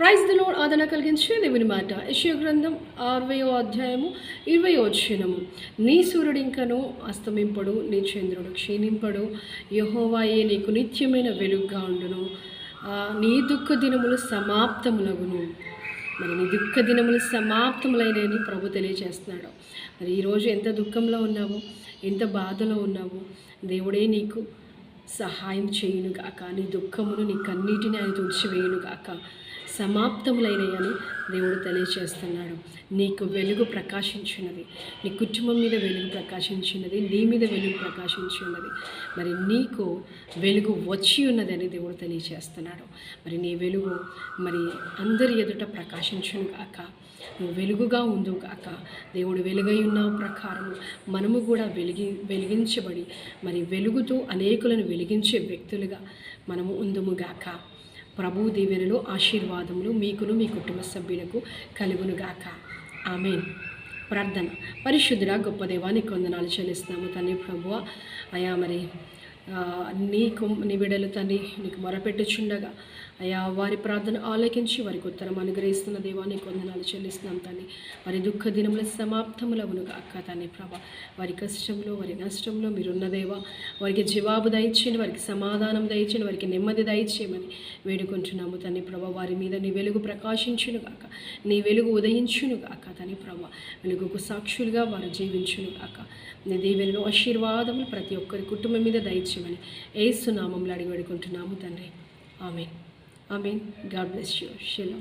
Praise దిలో ఆదరణ కలిగించే దేవుని మాట. యశ్వ గ్రంథం అరవయో అధ్యాయము ఇరవై వచ్చినము నీ సూర్యుడు ఇంకను అస్తమింపడు నీ చంద్రుడు క్షీణింపడు. యహోవాయే నీకు నిత్యమైన వెలుగుగా ఉండును. నీ దుఃఖ దినములు సమాప్తములగును. మరి నీ దుఃఖ దినములు సమాప్తములైనని ప్రభు తెలియజేస్తున్నాడు. మరి ఈరోజు ఎంత దుఃఖంలో ఉన్నావో? ఎంత బాధలో ఉన్నావో? దేవుడే నీకు సహాయం చేయును గాక నీ దుఃఖమును నీ కన్నీటిని ఆయన తుడిచివేయును గాక సమాప్తములైనయని దేవుడు తెలియచేస్తున్నాడు. నీకు వెలుగు ప్రకాశించినది నీ కుటుంబం మీద వెలుగు ప్రకాశించినది నీ మీద వెలుగు ప్రకాశించినది మరి నీకు వెలుగు వచ్చి ఉన్నదని దేవుడు తెలియచేస్తున్నాడు. మరి నీ వెలుగు మరి అందరి ఎదుట ప్రకాశించును కాక నువ్వు వెలుగుగా ఉందో కాక దేవుడు వెలుగై ఉన్న ప్రకారం మనము కూడా వెలిగి వెలిగించబడి మరి వెలుగుతూ అనేకులను వెలిగించే వ్యక్తులుగా మనము ఉందుము గాక. ప్రభు దీవెనలు ఆశీర్వాదములు మీకును మీ కుటుంబ సభ్యులకు కలుగునుగాక. ఆమెన్. ప్రార్థన. పరిశుద్ధుడా గొప్ప దేవానికి వందనాలు చెల్లిస్తున్నాము. తండ్రి ప్రభువ అయా మరి నీకు నీ బిడ్డలు తండ్రి నీకు మొరపెట్టుచుండగా. అయ్యా వారి ప్రార్థన ఆలకించి వారికి ఉత్తరం అనుగ్రహిస్తున్న దేవాన్ని కొందనాలు చెల్లిస్తున్నాం తండ్రి. వారి దుఃఖ దినముల సమాప్తములవును అక్క తండ్రి ప్రభ. వారి కష్టంలో వారి నష్టంలో మీరున్న దేవా. వారికి జవాబు దయచేయండి వారికి సమాధానం దయచేయండి వారికి నెమ్మది దయచేయమని వేడుకుంటున్నాము తండ్రి ప్రభ. వారి మీద నీ వెలుగు ప్రకాశించును గాక. నీ వెలుగు ఉదయించును గాక తండ్రి ప్రభ. వెలుగుకు సాక్షులుగా వారు జీవించును గాక. నీ దీవెనలో ఆశీర్వాదములు ప్రతి ఒక్కరి కుటుంబం మీద దయచేయమని ఏసునామంలో అడిగి వేడుకుంటున్నాము తండ్రి. ఆమె ఆమె గాడ్ బ్లెస్ యూ. షెలో